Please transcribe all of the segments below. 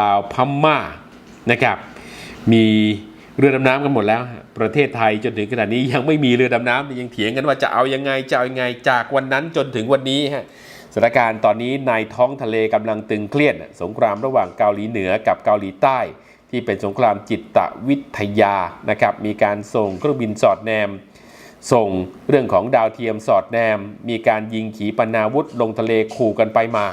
ลาวพม่านะครับ มีเรือดำน้ำกันหมดแล้ว ประเทศไทยจนถึงขนาดนี้ยังไม่มีเรือดำน้ำยังเถียงกันว่าจะเอายังไงจะเอายังไงจากวันนั้นจนถึงวันนี้ฮะสถานการณ์ตอนนี้ในท้องทะเลกำลังตึงเครียดสงครามระหว่างเกาหลีเหนือกับเกาหลีใต้ ที่เป็นสงครามจิตวิทยานะครับมีการส่งเครื่องบินสอดแนม ส่งเรื่องของดาวเทียมสอดแนม มีการยิงขีปนาวุธลงทะเลขู่กันไปมา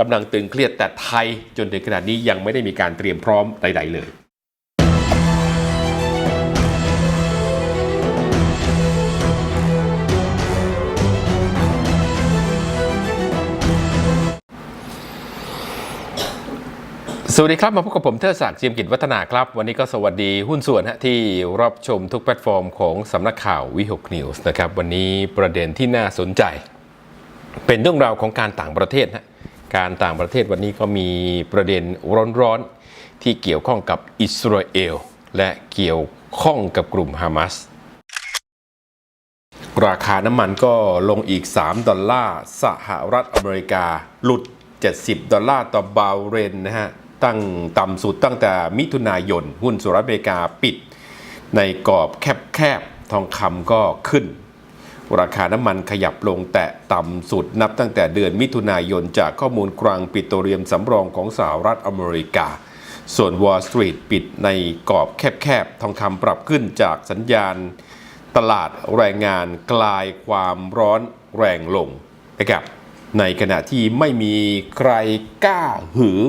กำลังตึงเครียดแต่ไทยจนถึงขนาดนี้ยังไม่ได้มีการเตรียมพร้อมใด ๆ เลยสวัสดีครับ มาพบกับผมเทอศักดิ์เจียมกิจวัฒนาครับ วันนี้ก็สวัสดีหุ้นส่วนฮะที่รับชมทุกแพลตฟอร์มของสำนักข่าววิหกนิวส์นะครับ วันนี้ประเด็นที่น่าสนใจ เป็นเรื่องราวของการต่างประเทศนะ การต่างประเทศวันนี้ก็มีประเด็นร้อนๆ ที่เกี่ยวข้องกับอิสราเอล และเกี่ยวข้องกับกลุ่มฮามาสราคาน้ำมันก็ลงอีก 3 ดอลลาร์สหรัฐอเมริกา หลุด 70 ดอลลาร์ต่อบาร์เรนนะฮะ ตั้งต่ำสุดตั้งแต่มิถุนายน หุ้นสหรัฐอเมริกาปิด ในกรอบแคบๆ ทองคำก็ขึ้น ราคาน้ำมันขยับลงแต่ต่ำสุดนับตั้งแต่เดือนมิถุนายนจากข้อมูลกลางปิโตรเลียมสำรองของสหรัฐอเมริกา ส่วน Wall Street ปิดในกรอบแคบๆ ทองคำปรับขึ้นจากสัญญาณ ตลาดแรงงานกลายความร้อนแรงลงนะครับในขณะที่ไม่มีใครกล้าหือ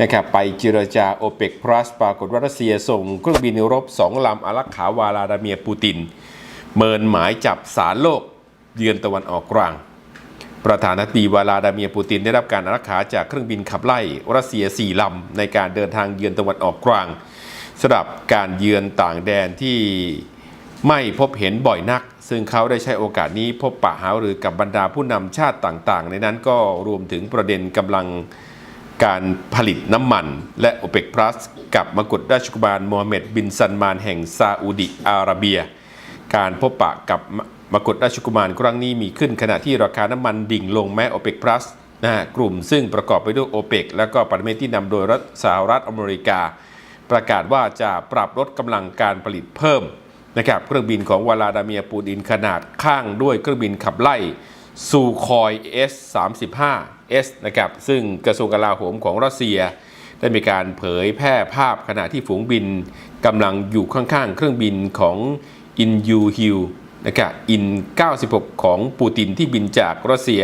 นะครับไปเจรจาโอเปก plus ปรากฏว่ารัสเซียส่งเครื่องบินรบสองลำอารักขาวาลาดาเมียปูติน เมินหมายจับสารโลกเยือนตะวันออกกลาง ประธานาธิบดีวลาดาเมียปูตินได้รับการอารักขาจากเครื่องบินขับไล่รัสเซีย4ลำในการเดินทางเยือนตะวันออกกลางสำหรับการเยือนต่างแดนที่ไม่พบเห็นบ่อยนัก ซึ่งเขาได้ใช้โอกาสนี้พบปะหาหรือกับบรรดาผู้นำชาติต่างๆ ในนั้นก็รวมถึงประเด็นกำลังการผลิตน้ำมันและโอเปก plus กับมกุฎราชกุมารโมฮัมเหม็ดบินซันมานแห่งซาอุดิอาระเบีย การพบปะกับมกุฎราชกุมารครั้งนี้มีขึ้นขณะที่ราคาน้ำมันดิ่งลงแม้โอเปก plus นะฮะกลุ่มซึ่งประกอบไปด้วยโอเปกและก็ปรเมที่นำโดยรัฐสหรัฐอเมริกา ประกาศว่าจะปรับลดกำลังการผลิตเพิ่มนะครับเครื่องบินของวลาดาเมียปูตินขนาดข้างด้วยเครื่องบินขับไล่ซูคอย S-35 S นะครับซึ่งกระทรวงกลาโหมของรัสเซีย ได้มีการเผยแพร่ภาพขณะที่ฝูงบินกำลังอยู่ข้างๆ เครื่องบินของ อินยูฮิลนะครับอิน 96 ของปูตินที่บินจากรัสเซีย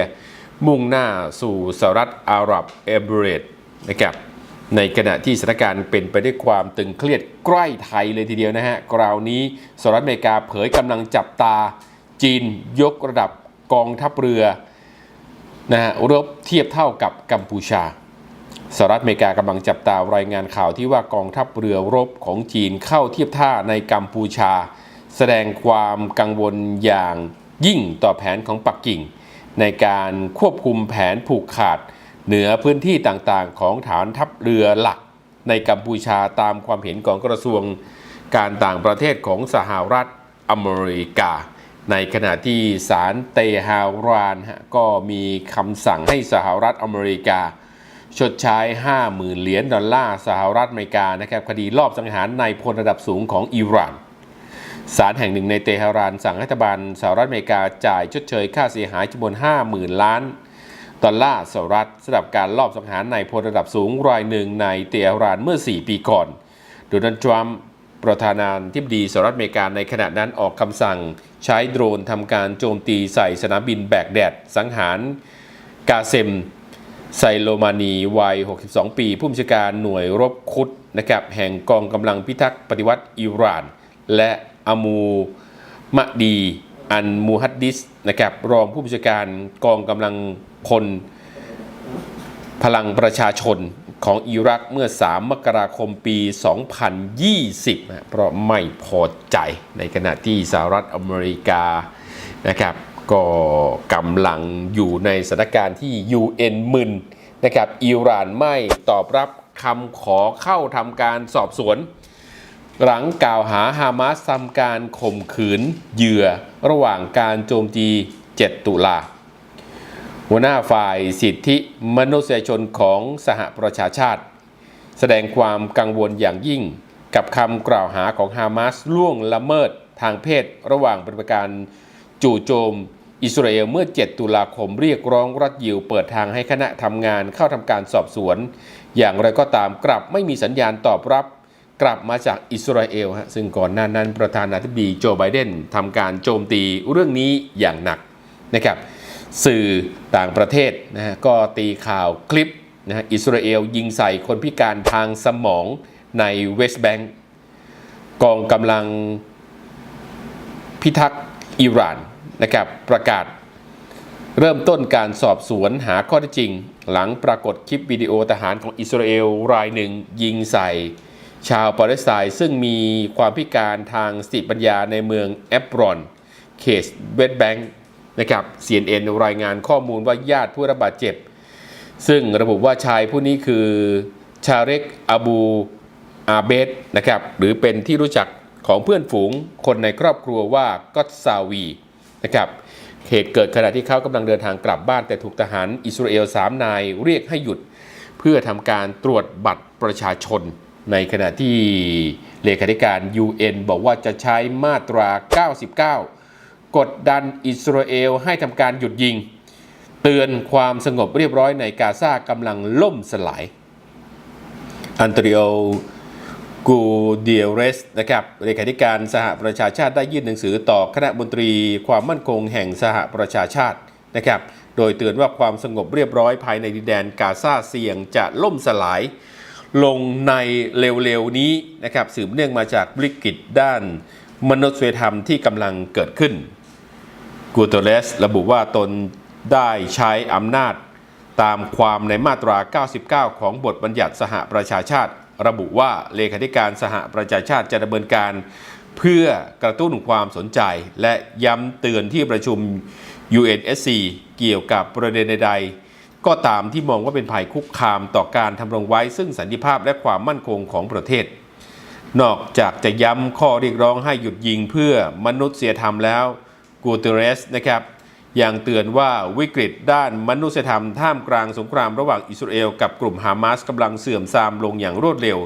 มุ่งหน้าสู่สหรัฐอาหรับเอมิเรตนะครับในขณะที่สถานการณ์เป็นไปด้วยความตึงเครียดใกล้ไทยเลยทีเดียวนะฮะคราวนี้สหรัฐอเมริกาเผยกำลังจับตา จีนยกระดับกองทัพเรือนะฮะรบเทียบเท่ากับกัมพูชาสหรัฐอเมริกากำลังจับตารายงานข่าวที่ว่ากองทัพเรือรบของจีนเข้าเทียบท่าในกัมพูชา แสดงความกังวลอย่างยิ่งต่อแผนของปักกิ่ง ในการควบคุมแผนผูกขาด เหนือพื้นที่ต่างๆ ของฐานทัพเรือหลัก ในกัมพูชาตามความเห็นของกระทรวงการต่างประเทศของสหรัฐอเมริกา ในขณะที่ศาลเตฮารานก็มีคำสั่งให้สหรัฐอเมริกา ชดใช้ 50,000 เหรียญดอลลาร์สหรัฐอเมริกานะครับคดีลอบสังหารในพลระดับสูงของอิหร่าน ศาลแห่งหนึ่งในเตหะรานสั่งให้รัฐบาลสหรัฐอเมริกาจ่ายชดเชยค่าเสียหายจำนวน 50,000 ล้านดอลลาร์สหรัฐสำหรับการลอบสังหารนายพลระดับสูงรายหนึ่งในเตหะรานเมื่อ 4 ปีก่อน โดนัลด์ทรัมป์ประธานาธิบดีสหรัฐอเมริกาในขณะนั้นออกคำสั่ง ใช้โดรนทำการโจมตีใส่สนามบินแบกแดด สังหารกาเซมไซโลมานีวัย 62 ปี ผู้บัญชาการหน่วยรบคุดนะครับแห่งกองกำลังพิทักษ์ปฏิวัติอิหร่าน และ อามูมะดี อันมูฮัดดิสนะครับรองผู้บัญชาการกองกำลังพลพลังประชาชนของอิรักเมื่อ 3 มกราคมปี 2020นะเพราะไม่พอใจในขณะที่สหรัฐอเมริกานะครับก็กำลังอยู่ในสถานการณ์ที่ UN มึนนะครับอิหร่านไม่ตอบรับคำขอเข้าทำการสอบสวน หลังกล่าวหาฮามาสทำการข่มขืนเหยื่อระหว่างการโจมตี 7 ตุลาหัวหน้าฝ่ายสิทธิมนุษยชนของสหประชาชาติ แสดงความกังวลอย่างยิ่งกับคำกล่าวหาของฮามาสล่วงละเมิดทางเพศ ระหว่างปฏิบัติการจู่โจมอิสราเอลเมื่อ 7 ตุลาคมเรียกร้องรัฐยิวเปิดทางให้คณะทำงานเข้าทำการสอบสวน อย่างไรก็ตามกลับไม่มีสัญญาณตอบรับ กลับมาจากอิสราเอลฮะซึ่งก่อนหน้านั้นประธานาธิบดีโจไบเดนทำการโจมตีเรื่องนี้อย่างหนักนะครับสื่อต่างประเทศนะฮะก็ตีข่าวคลิปนะฮะอิสราเอลยิงใส่คนพิการทางสมองในเวสต์แบงก์กองกำลังพิทักษ์อิหร่านนะครับประกาศ เริ่มต้นการสอบสวนหาข้อเท็จจริง หลังปรากฏคลิปวิดีโอทหารของอิสราเอลรายหนึ่งยิงใส่ ชาวปาเลสไตน์ซึ่งมีความพิการทางสติปัญญาในเมืองแอปรอนเขตเวสต์แบงก์นะครับ CNN รายงานข้อมูลว่าญาติผู้ระบาดเจ็บ ซึ่งระบุว่าชายผู้นี้คือชาเรกอบูอาเบดนะครับ หรือเป็นที่รู้จักของเพื่อนฝูงคนในครอบครัวว่าก็ตซาวีนะครับเหตุเกิดขณะที่เขากำลังเดินทางกลับบ้านแต่ถูกทหารอิสราเอลสามนายเรียกให้หยุด เพื่อทำการตรวจบัตรประชาชน ในขณะที่เลขาธิการ UN บอกว่าจะใช้มาตรา 99 กดดันอิสราเอลให้ทำการหยุดยิง เตือนความสงบเรียบร้อยในกาซากำลังล่มสลาย อันโตริโอกูเดียเรสนะครับเลขาธิการสหประชาชาติได้ยื่นหนังสือต่อคณะมนตรีความมั่นคงแห่งสหประชาชาตินะครับ โดยเตือนว่าความสงบเรียบร้อยภายในดินแดนกาซาเสี่ยงจะล่มสลาย ลงในเร็วๆนี้นะครับสืบเนื่องมาจากวิกฤตด้านมนุษยธรรมที่กำลังเกิดขึ้น กูเตเรสระบุว่าตนได้ใช้อำนาจตามความในมาตรา 99 ของบทบัญญัติสหประชาชาติ ระบุว่าเลขาธิการสหประชาชาติจะดำเนินการเพื่อกระตุ้นความสนใจ และย้ำเตือนที่ประชุม UNSC เกี่ยวกับประเด็นใดๆ ก็ตามที่มองว่าเป็นภัยคุกคามต่อการทำรงไว้ซึ่งสันติภาพและความมั่นคงของประเทศ นอกจากจะย้ำข้อเรียกร้องให้หยุดยิงเพื่อมนุษยธรรมแล้วกูเตเรสนะครับยังเตือนว่าวิกฤตด้านมนุษยธรรมท่ามกลางสงครามระหว่างอิสราเอลกับกลุ่มฮามาสกำลังเสื่อมทรามลงอย่างรวดเร็ว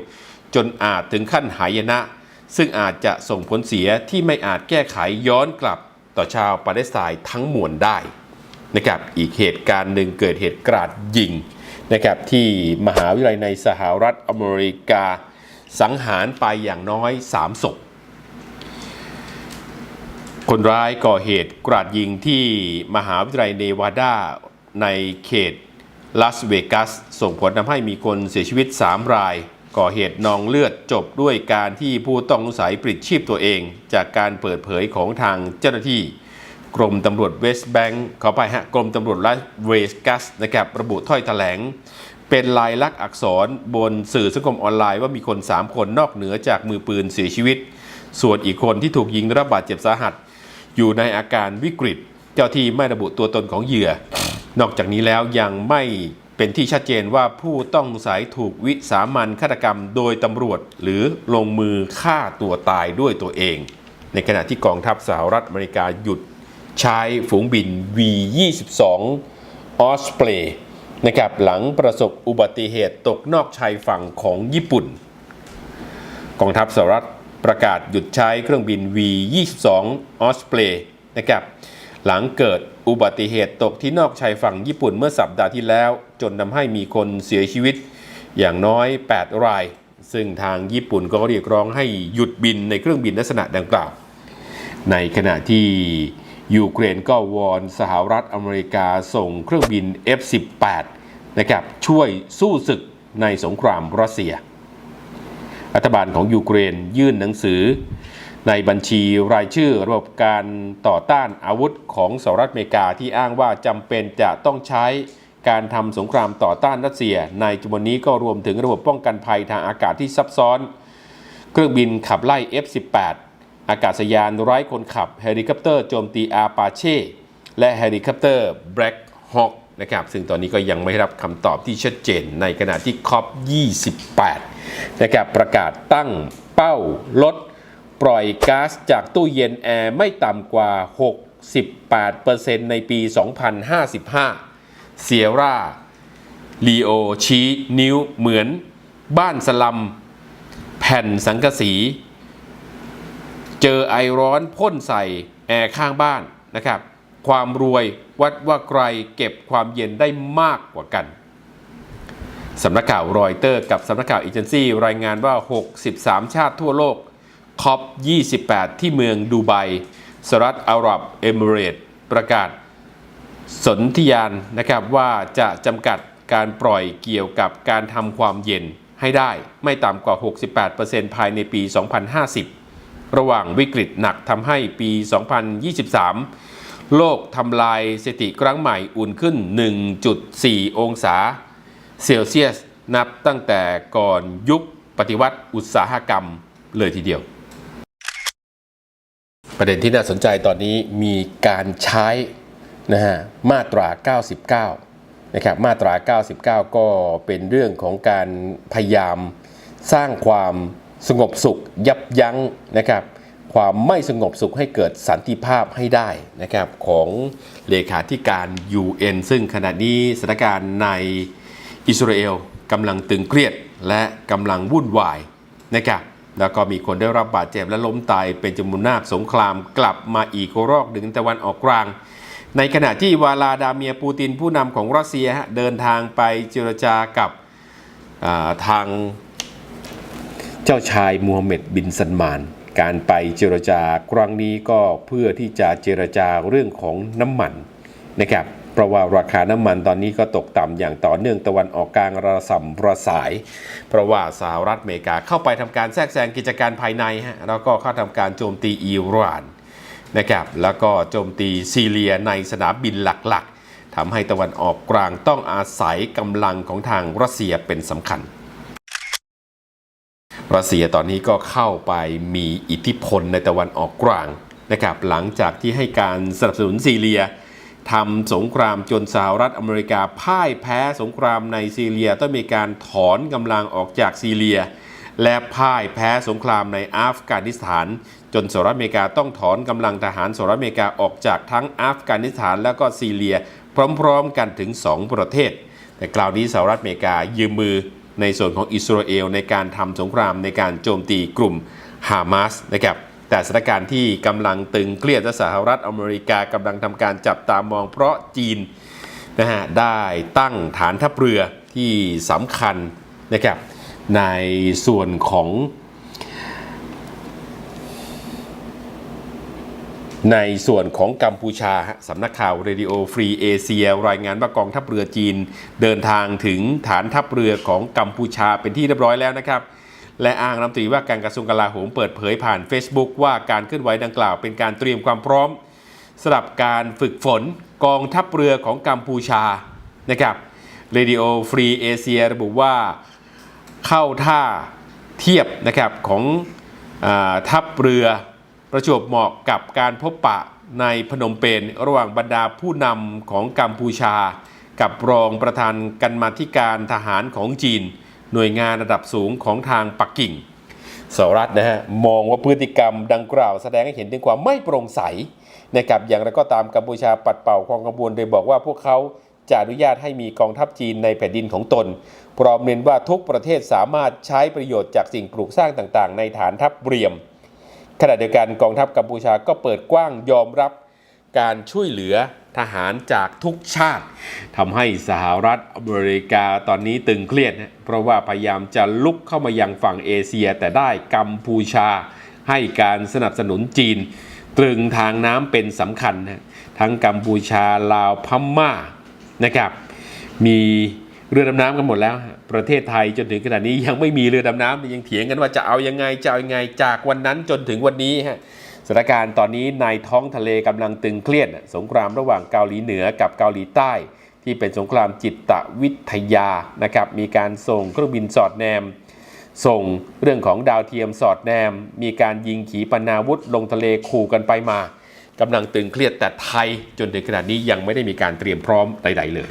จนอาจถึงขั้นหายนะ ซึ่งอาจจะส่งผลเสียที่ไม่อาจแก้ไขย้อนกลับต่อชาวปาเลสไตน์ทั้งมวลได้ นะครับอีกเหตุการณ์หนึ่งเกิดเหตุกราดยิงนะครับที่มหาวิทยาลัยในสหรัฐอเมริกาสังหารไปอย่างน้อย 3 ศพ คนร้ายก่อเหตุกราดยิงที่มหาวิทยาลัยเนวาดาในเขตลาสเวกัส ส่งผลทำให้มีคนเสียชีวิต 3 ราย ก่อเหตุนองเลือดจบด้วยการที่ผู้ต้องสงสัยปลิดชีพตัวเอง จากการเปิดเผยของทางเจ้าหน้าที่ กรมตำรวจเวสต์แบงก์ขอไปฮะกรมตำรวจลาสเวกัสนะครับระบุถ้อยแถลง เป็นลายลักษณ์อักษรบนสื่อสังคมออนไลน์ว่ามีคน 3 คนนอกเหนือจากมือปืนเสียชีวิต ส่วนอีกคนที่ถูกยิงได้รับบาดเจ็บสาหัส อยู่ในอาการวิกฤต เจ้าที่ไม่ระบุตัวตนของเหยื่อ นอกจากนี้แล้วยังไม่เป็นที่ชัดเจนว่าผู้ต้องสงสัยถูกวิสามันฆาตกรรมโดยตำรวจ หรือลงมือฆ่าตัวตายด้วยตัวเอง ในขณะที่กองทัพสหรัฐอเมริกาหยุด ใช้ฝูงบิน V-22 ออสเปรย์นะครับหลังประสบอุบัติเหตุตกนอกชายฝั่งของญี่ปุ่น กองทัพสหรัฐประกาศหยุดใช้เครื่องบิน V-22 ออสเปรย์นะครับหลังเกิดอุบัติเหตุตกที่นอกชายฝั่งญี่ปุ่นเมื่อสัปดาห์ที่แล้ว จนทำให้มีคนเสียชีวิตอย่างน้อย 8 ราย ซึ่งทางญี่ปุ่นก็เรียกร้องให้หยุดบินในเครื่องบินลักษณะดังกล่าว ในขณะที่ ยูเครนก็วอนสหรัฐอเมริกาส่งเครื่องบิน F-18 นะครับช่วยสู้ศึกในสงครามรัสเซีย รัฐบาลของยูเครนยื่นหนังสือ ในบัญชีรายชื่อระบบการต่อต้านอาวุธของสหรัฐอเมริกาที่อ้างว่าจำเป็นจะต้องใช้การทำสงครามต่อต้านรัสเซีย ในจำนวนนี้ก็รวมถึงระบบป้องกันภัยทางอากาศที่ซับซ้อน เครื่องบินขับไล่ F-18 อากาศยานไร้คนขับเฮลิคอปเตอร์โจมตีอาปาเช่และเฮลิคอปเตอร์ Black Hawk นะครับซึ่งตอนนี้ก็ยังไม่ได้รับคำตอบที่ชัดเจนในขณะที่คอป28นะครับประกาศตั้งเป้าลดปล่อยก๊าซจากตู้เย็นแอร์ไม่ต่ำกว่า 68%ในปี 2055 เซียร่าลีโอชี้นิ้วเหมือนบ้านสลัม แผ่นสังกะสี เจอไอร้อนพ่นใส่แอร์ข้างบ้านนะครับ ความรวยวัดว่าใครเก็บความเย็นได้มากกว่ากันสำนักข่าวรอยเตอร์กับสำนักข่าวเอเจนซี่รายงานว่า 63 ชาติทั่วโลกคอป28 ที่เมืองดูไบสหรัฐอาหรับเอมิเรตประกาศ สนธิยานนะครับว่าจะจำกัดการปล่อยเกี่ยวกับการทำความเย็นให้ได้ไม่ต่ำกว่า 68%ภายในปี 2050 ระหว่างวิกฤตหนักทำให้ปี 2023 โลกทำลายสถิติครั้งใหม่อุ่นขึ้น 1.4 องศาเซลเซียส นับตั้งแต่ก่อนยุคปฏิวัติอุตสาหกรรมเลยทีเดียว ประเด็นที่น่าสนใจตอนนี้มีการใช้นะฮะมาตรา 99 นะครับมาตรา 99 ก็เป็นเรื่องของการพยายามสร้างความ สงบสุขยับยั้งนะครับความไม่สงบสุขให้เกิดสันติภาพให้ได้นะครับของเลขาธิการ UN ซึ่งขณะนี้สถานการณ์ในอิสราเอลกำลังตึงเครียดและกำลังวุ่นวายนะครับแล้วก็มีคนได้รับบาดเจ็บและล้มตายเป็นจำนวนมากสงครามกลับมาอีกรอกหนึ่งตะวันออกกลาง ในขณะที่วาลาดาเมียปูตินผู้นำของรัสเซียเดินทางไปเจรจากับาทาง เจ้าชายมูฮัมเหม็ดบินซันมาน การไปเจรจากรั้งนี้ก็เพื่อที่จะเจรจาเรื่องของน้ำมันนะครับเพราะว่าราคาน้ำมันตอนนี้ก็ตกต่ำอย่างต่อเนื่องตะวันออกกลางระส่ำระสาย เพราะว่าสหรัฐอเมริกาเข้าไปทำการแทรกแซงกิจการภายในฮะแล้วก็เข้าทำการโจมตีอิหร่านนะครับแล้วก็โจมตีซีเรียในสนามบินหลักๆทำให้ตะวันออกกลางต้องอาศัยกำลังของทางรัสเซียเป็นสำคัญ รัสเซียตอนนี้ก็เข้าไปมีอิทธิพลในตะวันออกกลางนะครับหลังจากที่ให้การสนับสนุนซีเรียทำสงครามจนสหรัฐอเมริกาพ่ายแพ้สงครามในซีเรียต้องมีการถอนกำลังออกจากซีเรีย และพ่ายแพ้สงครามในอัฟกานิสถาน จนสหรัฐอเมริกาต้องถอนกำลังทหารสหรัฐอเมริกาออกจากทั้งอัฟกานิสถาน แล้วก็ซีเรีย พร้อมๆกันถึง 2 ประเทศ แต่คราวนี้สหรัฐอเมริกายืมมือ ในส่วนของอิสราเอลในการทำสงครามในการโจมตีกลุ่มฮามาสนะครับแต่สถานการณ์ที่กำลังตึงเครียดและสหรัฐอเมริกากำลังทำการจับตามองเพราะจีนนะฮะได้ตั้งฐานทัพเรือที่สำคัญนะครับในส่วนของ ในส่วนของกัมพูชาสำนักข่าวเรดิโอฟรีเอเชียรายงานว่ากองทัพเรือจีน เดินทางถึงฐานทัพเรือของกัมพูชาเป็นที่เรียบร้อยแล้วนะครับ และอ้างรัฐมนตรีว่าการกระทรวงกลาโหมเปิดเผยผ่าน Facebook ว่าการเคลื่อนไหวดังกล่าวเป็นการเตรียมความพร้อมสำหรับการฝึกฝนกองทัพเรือของกัมพูชานะครับเรดิโอฟรีเอเชียระบุว่าเข้าท่าเทียบนะครับของอาทัพเรือ ประจวบเหมาะกับการพบปะในพนมเปญระหว่างบรรดาผู้นำของกัมพูชา กับรองประธานกันมาธิการทหารของจีน หน่วยงานระดับสูงของทางปักกิ่งสหรัฐนะฮะมองว่าพฤติกรรมดังกล่าวแสดงให้เห็นถึงความไม่โปร่งใสนะครับอย่างไรก็ตามกัมพูชาปัดเป่าความกังวลโดยบอกว่าพวกเขาจะอนุญาตให้มีกองทัพจีนในแผ่นดินของตน พร้อมเน้นว่าทุกประเทศสามารถใช้ประโยชน์จากสิ่งปลูกสร้างต่างๆ ในฐานทัพเรียม ขณะเดียวกันกองทัพกัมพูชาก็เปิดกว้างยอมรับการช่วยเหลือทหารจากทุกชาติทำให้สหรัฐอเมริกาตอนนี้ตึงเครียดนะเพราะว่าพยายามจะลุกเข้ามายังฝั่งเอเชีย แต่ได้กัมพูชา ให้การสนับสนุนจีน ตรึงทางน้ำเป็นสำคัญนะทั้งกัมพูชาลาวพม่านะครับ มี เรือดำน้ำกันหมดแล้ว ประเทศไทยจนถึงขณะนี้ยังไม่มีเรือดำน้ำยังเถียงกันว่าจะเอายังไงจะเอายังไงจากวันนั้นจนถึงวันนี้ฮะสถานการณ์ตอนนี้ในท้องทะเลกำลังตึงเครียดสงครามระหว่างเกาหลีเหนือกับเกาหลีใต้ ที่เป็นสงครามจิตวิทยานะครับมีการส่งเครื่องบินสอดแนม ส่งเรื่องของดาวเทียมสอดแนม มีการยิงขีปนาวุธลงทะเลขู่กันไปมากำลังตึงเครียดแต่ไทยจนถึงขณะนี้ยังไม่ได้มีการเตรียมพร้อมใด ๆ เลย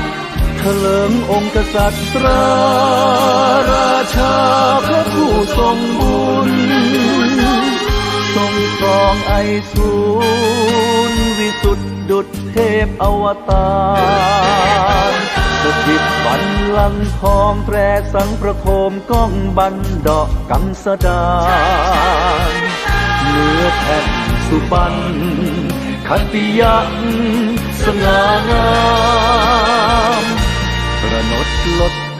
เถลิงองค์กษัตริย์ราราชาพระผู้ทรงบุญ ทรงครองไอสูรวิสุทธิดุจเทพอวตารสถิตบันลังทองแตรสังประโคมก้องบันดอกกังสดานเนื้อแผ่นสุบันคติยังสง่างาม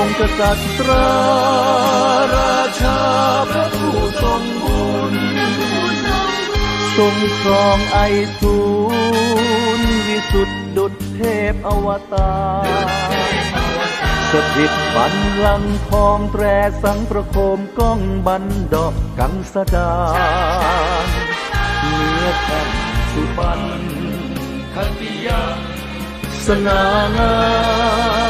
องค์กษัตริย์ราชาพระผู้ทรงบุญทรงครองไอสูรวิสุทธิดุจเทพอวตารสถิตบันลังทองแตรสังประโคมก้องบันดอกกังสดาเนื้อแผ่นสุบันคติยาสง่างาม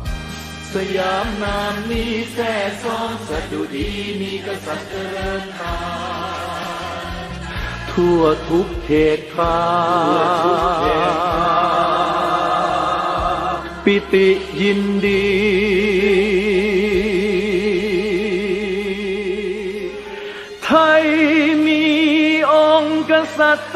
สยามนามนี้แท้ซ้องสะดุดีมีกษัตริย์เจริญตามทั่วทุกเขตคามปิติยินดี ไทยมีองค์กษัตริย์